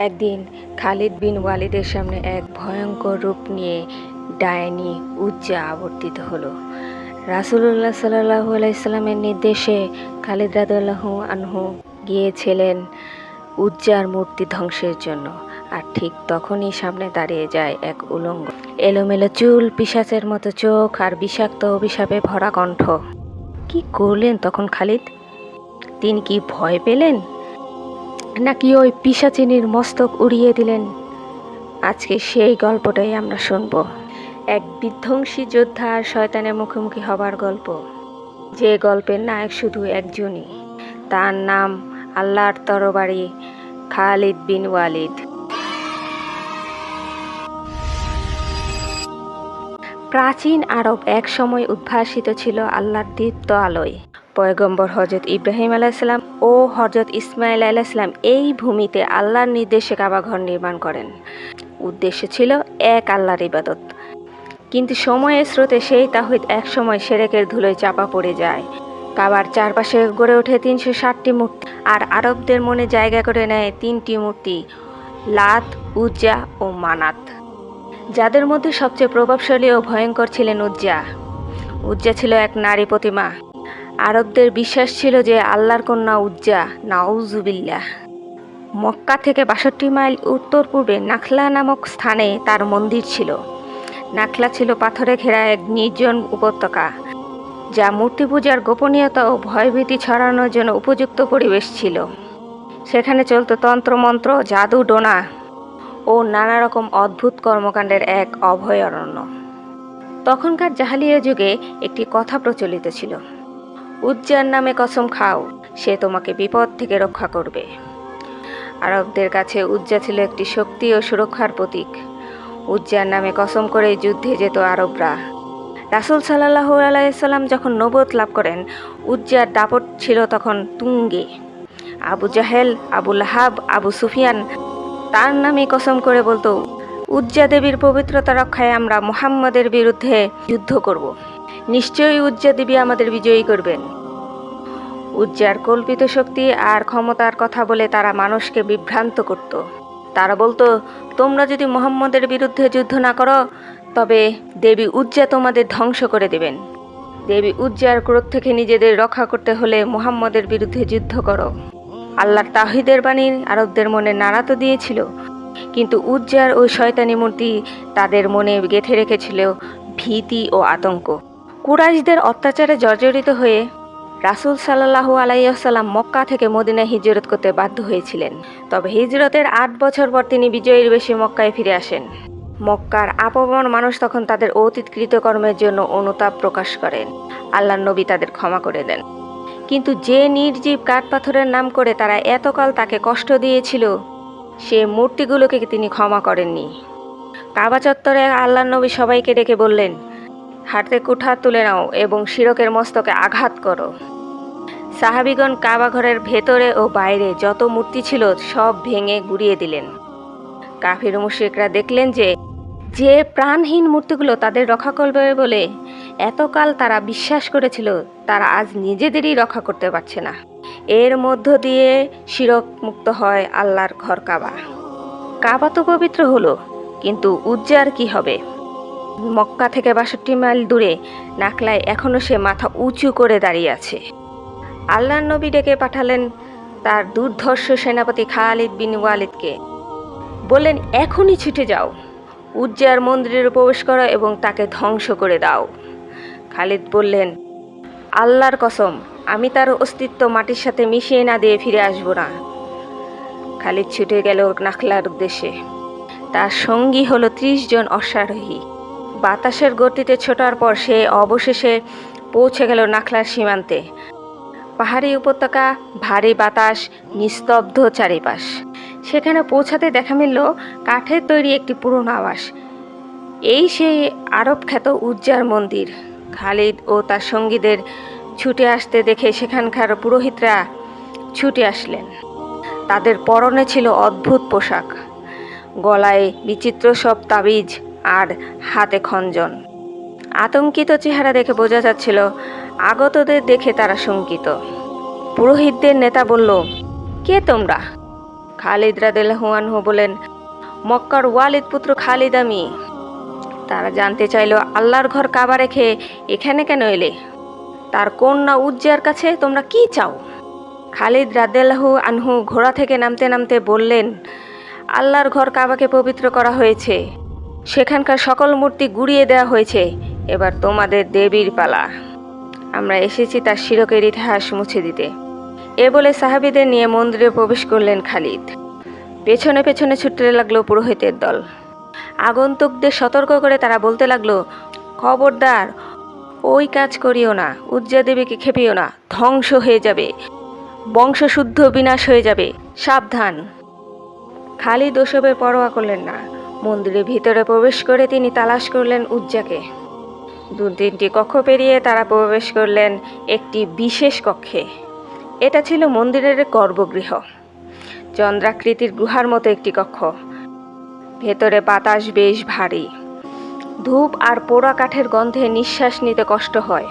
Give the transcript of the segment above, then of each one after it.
একদিন খালিদ বিন ওয়ালিদের সামনে এক ভয়ঙ্কর রূপ নিয়ে ডাইনি উজ্জা আবর্তিত হলো। রাসুলুল্লাহ সাল্লাহ আলাইসাল্লামের নির্দেশে খালিদ রাদুল্লাহ আনহু গিয়েছিলেন উজ্জার মূর্তি ধ্বংসের জন্য। আর ঠিক তখনই সামনে দাঁড়িয়ে যায় এক উলঙ্গ। এলোমেলো চুল পিসাচের মতো চোখ আর বিষাক্ত অভিশাপে ভরা কণ্ঠ। কি করলেন তখন খালিদ? তিনি কি ভয় পেলেন? নাকি ওই পিসাচিনীর মস্তক উড়িয়ে দিলেন? আজকে সেই গল্পটাই আমরা শুনব। এক বিধ্বংসী যোদ্ধা আর শয়তানের মুখোমুখি হবার গল্প। যে গল্পের নায়ক শুধু একজনই। তার নাম আল্লাহর তরবারি খালিদ বিন ওয়ালিদ। প্রাচীন আরব এক সময় উদ্ভাসিত ছিল আল্লাহর দীপ্ত আলোয়। পয়গম্বর হজরত ইব্রাহিম আলাইসাল্লাম ও হজরত ইসমাইল আলাইসাল্লাম এই ভূমিতে আল্লাহর নির্দেশে কাবাঘর নির্মাণ করেন। উদ্দেশ্য ছিল এক, আল্লাহর ইবাদত। কিন্তু সময়ের স্রোতে সেই তাহিদ এক সময় সেরেকের ধুলোয় চাপা পড়ে যায়। কাবার চারপাশে গড়ে ওঠে তিনশো ষাটটি মূর্তি আর আরবদের মনে জায়গা করে নেয় তিনটি মূর্তি, লাত, উজ্জা ও মানাত। যাদের মধ্যে সবচেয়ে প্রভাবশালী ও ভয়ঙ্কর ছিলেন উজ্জা। উজ্জা ছিল এক নারী প্রতিমা। আরবদের বিশ্বাস ছিল যে আল্লাহর কন্যা উজ্জা, নাউজুবিল্লাহ। মক্কা থেকে বাষট্টি মাইল উত্তর পূর্বে নাখলা নামক স্থানে তার মন্দির ছিল। নাখলা ছিল পাথরে ঘেরা এক নির্জন উপত্যকা, যা মূর্তি পূজার গোপনীয়তা ও ভয়ভীতি ছড়ানোর জন্য উপযুক্ত পরিবেশ ছিল। সেখানে চলত তন্ত্রমন্ত্র, জাদু, ডোনা ও নানা রকম অদ্ভুত কর্মকাণ্ডের এক অভয়ারণ্য। তখনকার জাহালিয়া যুগে একটি কথা প্রচলিত ছিল। উজ্জার নামে কসম খাও, সে তোমাকে বিপদ থেকে রক্ষা করবে। আরবদের কাছে উজ্জা ছিল একটি শক্তি ও সুরক্ষার প্রতীক। উজ্জার নামে কসম করে যুদ্ধে যেত আরবরা। রাসুল সাল্লাহ আলাইসাল্লাম যখন নবত লাভ করেন উজ্জার দাপট ছিল তখন তুঙ্গে। আবু জাহেল, আবু লাহাব, আবু সুফিয়ান তার নামে কসম করে বলতো উজ্জা দেবীর পবিত্রতা রক্ষায় আমরা মোহাম্মদের বিরুদ্ধে যুদ্ধ করব। নিশ্চয়ই উজ্জা দেবী আমাদের বিজয়ী করবেন। উজ্জার কল্পিত শক্তি আর ক্ষমতার কথা বলে তারা মানুষকে বিভ্রান্ত করত। তারা বলতো, তোমরা যদি মোহাম্মদের বিরুদ্ধে যুদ্ধ না করো, তবে দেবী উজ্জা তোমাদের ধ্বংস করে দেবেন। দেবী উজ্জার ক্রোধ থেকে নিজেদের রক্ষা করতে হলে মুহাম্মদের বিরুদ্ধে যুদ্ধ করো। আল্লাহর তাহিদের বাণী আরবদের মনে নাড়া তো দিয়েছিল, কিন্তু উজ্জার ওই শয়তানি মূর্তি তাদের মনে গেঁথে রেখেছিল ভীতি ও আতঙ্ক। কুরাইশদের অত্যাচারে জর্জরিত হয়ে রাসুল সাল্লাহু আলাইসাল্লাম মক্কা থেকে মদিনায় হিজরত করতে বাধ্য হয়েছিলেন। তবে হিজরতের আট বছর পর তিনি বিজয়ীর বেশি মক্কায় ফিরে আসেন। মক্কার আপমর মানুষ তখন তাদের অতীত কৃতকর্মের জন্য অনুতাপ প্রকাশ করেন। আল্লাহ নবী তাদের ক্ষমা করে দেন। কিন্তু যে নির্জীব কাঠপাথরের নাম করে তারা এতকাল তাকে কষ্ট দিয়েছিল, সে মূর্তিগুলোকে তিনি ক্ষমা করেননি। কাবা চত্বরে আল্লাহ নবী সবাইকে ডেকে বললেন হাতে কুঠা তুলে নাও এবং শিরকের মস্তকে আঘাত করো। সাহাবিগণ কাবা ঘরের ভেতরে ও বাইরে যত মূর্তি ছিল সব ভেঙে গুড়িয়ে দিলেন। কাফির মুশরিকরা দেখলেন যে যে প্রাণহীন মূর্তিগুলো তাদের রক্ষা করবে বলে এতকাল তারা বিশ্বাস করেছিল, তারা আজ নিজেদেরই রক্ষা করতে পারছে না। এর মধ্য দিয়ে শিরক মুক্ত হয় আল্লাহর ঘর কাবা। কাবা তো পবিত্র হলো, কিন্তু উজ্জার কি হবে? মক্কা থেকে বাষট্টি মাইল দূরে নাকলায় এখনও সে মাথা উঁচু করে দাঁড়িয়ে আছে। আল্লাহ নবী ডেকে পাঠালেন তার দুর্ধর্ষ সেনাপতি খালিদ বিন ওয়ালিদকে। বললেন, এখনই ছুটে যাও। উজ্জার মন্দিরে প্রবেশ করো এবং তাকে ধ্বংস করে দাও। খালিদ বললেন, আল্লাহর কসম, আমি তার অস্তিত্ব মাটির সাথে মিশিয়ে না দিয়ে ফিরে আসব না। খালিদ ছুটে গেল নাখলার উদ্দেশ্যে। তার সঙ্গী হলো ত্রিশ জন অশ্বারোহী। বাতাসের গতিতে ছোটার পর সে অবশেষে পৌঁছে গেল নাখলার সীমান্তে। পাহাড়ি উপত্যকা, ভারী বাতাস, নিস্তব্ধ চারিপাশ। সেখানে পৌঁছাতে দেখা মিলল কাঠের তৈরি একটি পুরনো আবাস। এই সেই আরব খ্যাত উজ্জার মন্দির। খালিদ ও তার সঙ্গীদের ছুটে আসতে দেখে সেখানকার পুরোহিতরা ছুটে আসলেন। তাদের পরনে ছিল অদ্ভুত পোশাক। গলায় বিচিত্র সব তাবিজ আর হাতে খঞ্জন। আতঙ্কিত চেহারা দেখে বোঝা যাচ্ছিল, আগতদের দেখে তারা শঙ্কিত। পুরোহিতদের নেতা বলল, কে তোমরা? খালিদ রাদেলাহুয়ানহু বলেন মক্কার ওয়ালিদ পুত্র খালিদ আমি। তারা জানতে চাইলো, আল্লাহর ঘর কাবা রেখে এখানে কেন এলে? তার কন্যা উজ্জার কাছে তোমরা কি চাও? খালিদ রাদেলাহু আনহু ঘোড়া থেকে নামতে নামতে বললেন, আল্লাহর ঘর কাবাকে পবিত্র করা হয়েছে। সেখানকার সকল মূর্তি গুড়িয়ে দেওয়া হয়েছে। এবার তোমাদের দেবীর পালা। আমরা এসেছি তার শিরকের ইতিহাস মুছে দিতে। এ বলে সাহাবিদের নিয়ে মন্দিরে প্রবেশ করলেন খালিদ। পেছনে পেছনে ছুটতে লাগল পুরোহিতের দল। আগন্তুকদের সতর্ক করে তারা বলতে লাগল, খবরদার, ওই কাজ করিও না। উজ্জা দেবীকে খেপিও না। ধ্বংস হয়ে যাবে। বংশশুদ্ধ বিনাশ হয়ে যাবে। সাবধান। খালিদ ওসবের পরোয়া করলেন না। মন্দিরের ভিতরে প্রবেশ করে তিনি তালাশ করলেন উজ্জাকে। দু তিনটি কক্ষ পেরিয়ে তারা প্রবেশ করলেন একটি বিশেষ কক্ষে। এটা ছিল মন্দিরের গর্ভগৃহ। চন্দ্রাকৃতির গুহার মতো একটি কক্ষ। ভেতরে বাতাস বেশ ভারী। ধূপ আর পোড়া কাঠের গন্ধে নিঃশ্বাস নিতে কষ্ট হয়।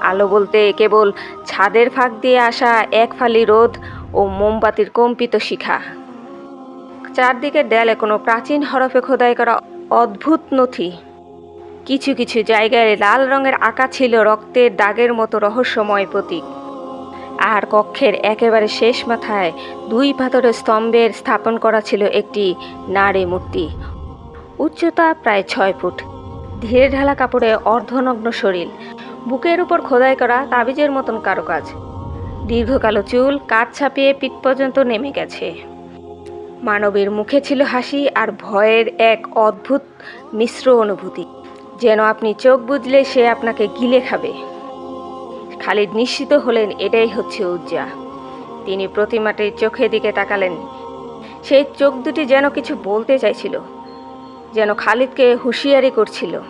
আলো বলতে কেবল ছাদের ফাঁক দিয়ে আসা এক ফালি রোদ ও মোমবাতির কম্পিত শিখা। চারদিকের দেয়ালে কোনো প্রাচীন হরফে খোদাই করা অদ্ভুত নথি। কিছু কিছু জায়গায় লাল রঙের আঁকা ছিল রক্তের দাগের মতো রহস্যময় প্রতীক। আর কক্ষের একেবারে শেষ মাথায় দুই পাথরের স্তম্ভের স্থাপন করা ছিল একটি নারী মূর্তি। উচ্চতা প্রায় ছয় ফুট। ধীরে ঢালা কাপড়ে অর্ধনগ্ন শরীর। বুকের উপর খোদাই করা তাবিজের মতন কারুকাজ। দীর্ঘ কালো চুল কাঠ ছাপিয়ে পিঠ পর্যন্ত নেমে গেছে। মানবীর মুখে ছিল হাসি আর ভয়ের এক অদ্ভুত মিশ্র অনুভূতি। যেন আপনি চোখ বুঝলে সে আপনাকে গিলে খাবে। খালিদ নিশ্চিত হলেন এটাই হচ্ছে উজ্জা। তিনি প্রতিমাটির চোখের দিকে তাকালেন। সেই চোখ দুটি যেন কিছু বলতে চাইছিল, যেন খালিদকে হুঁশিয়ারি করছিল।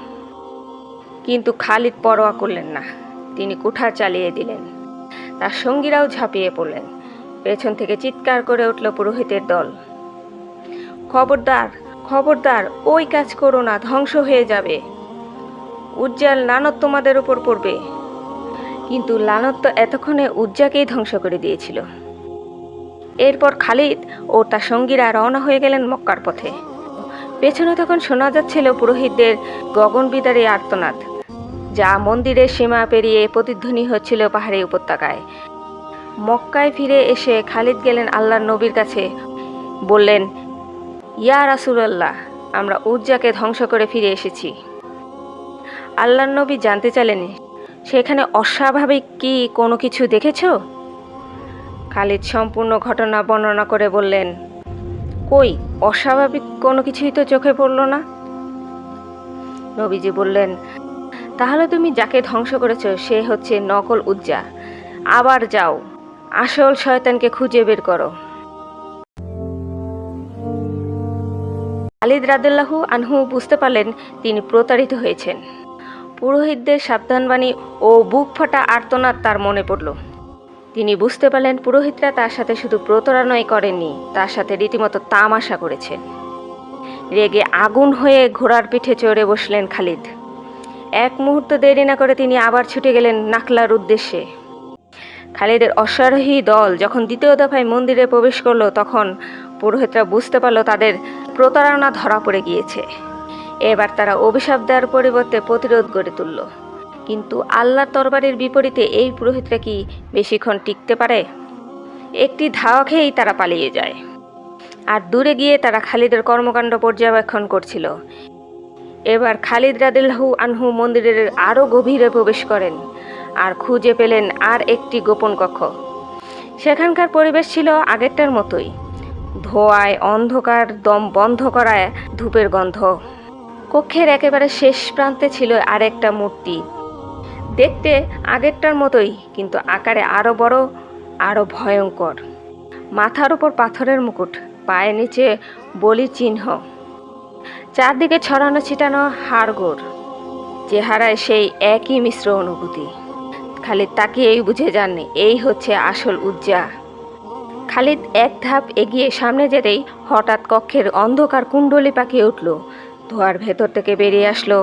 কিন্তু খালিদ পরোয়া করলেন না। তিনি কুঠার চালিয়ে দিলেন। তার সঙ্গীরাও ঝাঁপিয়ে পড়লেন। পেছন থেকে চিৎকার করে উঠল পুরোহিতের দল। খবরদার খবরদার, ওই কাজ করো না, ধ্বংস হয়ে যাবে। উজ্জ্বল লানত তোমাদের উপর পড়বে। কিন্তু লানত তো এতক্ষণে উজ্জাকেই ধ্বংস করে দিয়েছিল। এরপর খালিদ ও তার সঙ্গীরা রওনা হয়ে গেলেন মক্কার পথে। পেছনে তখন শোনা যাচ্ছিল পুরোহিতদের গগনবিদারী আর্তনাদ, যা মন্দিরের সীমা পেরিয়ে প্রতিধ্বনি হচ্ছিল পাহাড়ি উপত্যকায়। মক্কায় ফিরে এসে খালিদ গেলেন আল্লাহর নবীর কাছে, বললেন ইয়া রাসুলাল্লাহ, আমরা উজ্জাকে ধ্বংস করে ফিরে এসেছি। আল্লাহর নবী জানতে চাইলেন, সেখানে অস্বাভাবিক কি কোনো কিছু দেখেছ? খালিদ সম্পূর্ণ ঘটনা বর্ণনা করে বললেন, কই, অস্বাভাবিক কোনো কিছুই তো চোখে পড়ল না? নবীজি বললেন, তাহলে তুমি যাকে ধ্বংস করেছ, সে হচ্ছে নকল উজ্জা। আবার যাও, আসল শয়তানকে খুঁজে বের করো। খালিদ রাদেল্লাহু আনহু বুঝতে পারলেন তিনি প্রতারিত হয়েছেন। পুরোহিতদের সাবধানবাণী ও বুক ফাটা আর্তনাদ তার মনে পড়ল। তিনি বুঝতে পারলেন পুরোহিতরা তার সাথে শুধু প্রতারণাই করেননি, তার সাথে রীতিমতো তামাশা করেছেন রেগে আগুন হয়ে ঘোড়ার পিঠে চড়ে বসলেন খালিদ। এক মুহূর্ত দেরি না করে তিনি আবার ছুটে গেলেন নাকলার উদ্দেশ্যে। খালিদের অশ্বারোহী দল যখন দ্বিতীয় দফায় মন্দিরে প্রবেশ করল, তখন পুরোহিতরা বুঝতে পারল তাদের প্রতারণা ধরা পড়ে গিয়েছে। এবার তারা অভিশাপ দেওয়ার পরিবর্তে প্রতিরোধ গড়ে তুলল। কিন্তু আল্লাহর তরবারির বিপরীতে এই পুরোহিতরা কি বেশিক্ষণ টিকতে পারে? একটি ধাওয়া খেয়েই তারা পালিয়ে যায়। আর দূরে গিয়ে তারা খালিদের কর্মকাণ্ড পর্যবেক্ষণ করছিল। এবার খালিদ রাদিল্লাহু আনহু মন্দিরের আরও গভীরে প্রবেশ করেন আর খুঁজে পেলেন আর একটি গোপন কক্ষ। সেখানকার পরিবেশ ছিল আগেরটার মতোই। ধোয়ায় অন্ধকার, দম বন্ধ করায় ধূপের গন্ধ। কক্ষের একেবারে শেষ প্রান্তে ছিল আরেকটা মূর্তি। দেখতে আগেরটার মতোই, কিন্তু আকারে আরও বড় আরও ভয়ঙ্কর। মাথার উপর পাথরের মুকুট, পায়ের নিচে বলি চিহ্ন। চারদিকে ছড়ানো ছিটানো হাড়গোড়। চেহারায় সেই একই মিশ্র অনুভূতি। খালিদ তাকিয়েই বুঝে যাননি, এই হচ্ছে আসল উজ্জা। খালিদ এক ধাপ এগিয়ে সামনে যেতেই হঠাৎ কক্ষের অন্ধকার কুণ্ডলি পাকিয়ে উঠল। ধোয়ার ভেতর থেকে বেরিয়ে আসলো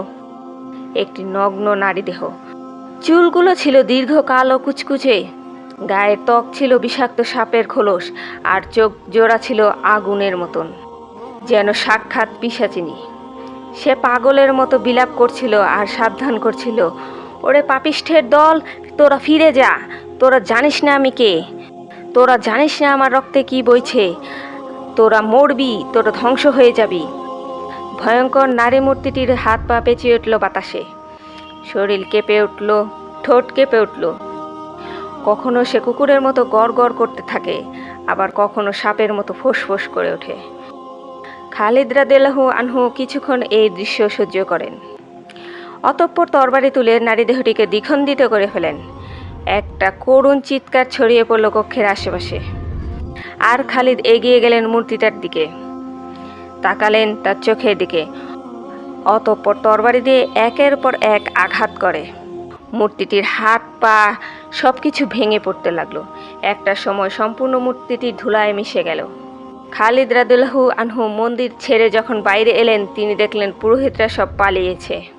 একটি নগ্ন নারী দেহ। চুলগুলো ছিল দীর্ঘ কালো কুচকুচে। গায়ের ত্বক ছিল বিষাক্ত সাপের খোলস আর চোখ জোড়া ছিল আগুনের মতন, যেন সাক্ষাৎ পিসাচিনি সে পাগলের মতো বিলাপ করছিল আর সাবধান করছিল। ওরে পাপিষ্ঠের দল, তোরা ফিরে যা, তোরা জানিস না আমি কে। তোরা জানিস না আমার রক্তে কি বইছে। তোরা মরবি, তোরা ধ্বংস হয়ে যাবি। ভয়ঙ্কর নারী মূর্তিটির হাত পা পেঁচিয়ে উঠল বাতাসে। শরীর কেঁপে উঠল, ঠোঁট কেঁপে উঠল। কখনো সে কুকুরের মতো গড় গড় করতে থাকে, আবার কখনো সাপের মতো ফোঁস করে ওঠে। খালিদ রাদেলাহু আনহু কিছুক্ষণ এই দৃশ্য সহ্য করেন। অতঃপর তরবারি তুলে নারী দেহটিকে দ্বিখণ্ডিত করে ফেলেন। একটা করুণ চিৎকার ছড়িয়ে পড়ল কক্ষের আশেপাশে। আর খালিদ এগিয়ে গেলেন মূর্তিটার দিকে। তাকালেন তার চোখের দিকে। অতঃপর তরবারি দিয়ে একের পর এক আঘাত করে। মূর্তিটির হাত পা সব কিছু ভেঙে পড়তে লাগল। একটা সময় সম্পূর্ণ মূর্তিটি ধুলায় মিশে গেল। খালিদ রাদুল্লাহু আনহু মন্দির ছেড়ে যখন বাইরে এলেন, তিনি দেখলেন পুরোহিতরা সব পালিয়েছে।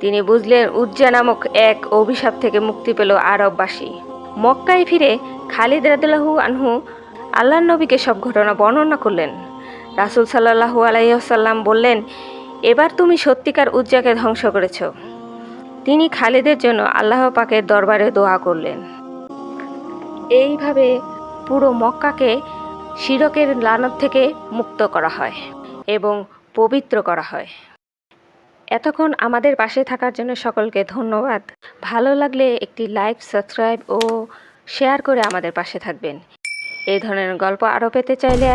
তিনি বুঝলেন উজ্জা নামক এক অভিশাপ থেকে মুক্তি পেল আরববাসী। মক্কায় ফিরে খালিদ রাদুল্লাহু আনহু আল্লাহ নবীকে সব ঘটনা বর্ণনা করলেন। রাসুল সাল্লাহু আলাইসাল্লাম বললেন, এবার তুমি সত্যিকার উজ্জাকে ধ্বংস করেছ। তিনি খালিদের জন্য আল্লাহ পাকের দরবারে দোয়া করলেন। এইভাবে পুরো মক্কাকে শিরকের লানত থেকে মুক্ত করা হয় এবং পবিত্র করা হয়। এতক্ষণ আমাদের পাশে থাকার জন্য সকলকে ধন্যবাদ। ভালো লাগলে একটি লাইক, সাবস্ক্রাইব ও শেয়ার করে আমাদের পাশে থাকবেন। এই ধরনের গল্প আরও পেতে চাইলে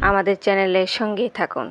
আমাদের চ্যানেলের সঙ্গেই থাকুন।